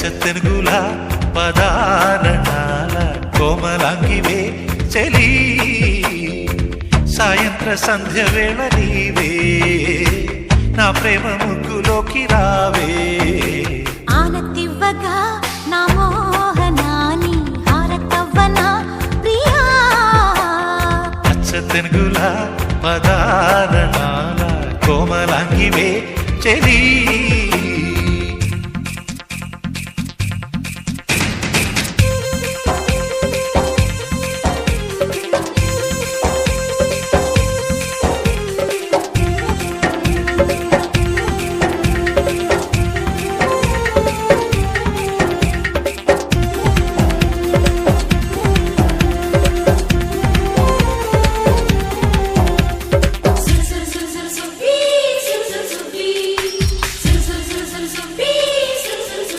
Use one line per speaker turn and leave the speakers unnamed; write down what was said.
పచ్చ తెనుగుల పదారణాల కోమలాంగివే చెలి. సాయంత్ర సంధ్య వేళ నీవే నా ప్రేమ ముగ్గులోకి రావే.
ఆనతివ్వగా నా మోహనాని హారతవ్వనా ప్రియా.
పచ్చ తెనుగుల పదారణాల కోమలాంగివే చెలి.